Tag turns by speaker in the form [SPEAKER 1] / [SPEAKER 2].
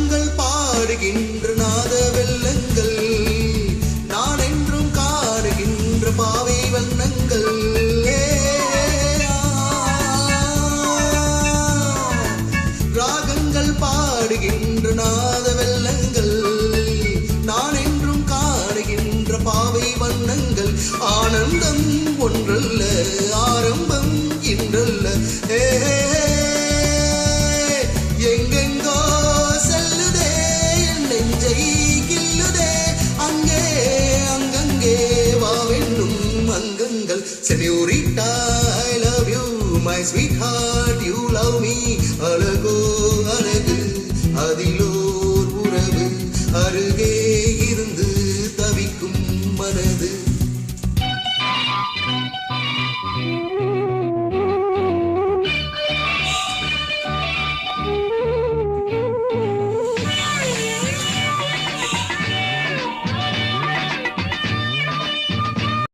[SPEAKER 1] நாதங்கள் பாடுகின்ற நாத வெள்ளங்கள் நான் என்றும் காடுகின்ற பாவை வண்ணங்கள். ராகங்கள் பாடுகின்ற நாத வெள்ளங்கள் நான் என்றும் காடுகின்ற பாவை வண்ணங்கள். ஆனந்தம் ஒன்றல்ல ஆரம்பம் கில்லுதே அங்கே அங்கங்கே வாவென்னும் அங்கங்கள். Senorita I love you my sweetheart you love me அழகோ அழகு அதிலோர் உறவு அருகே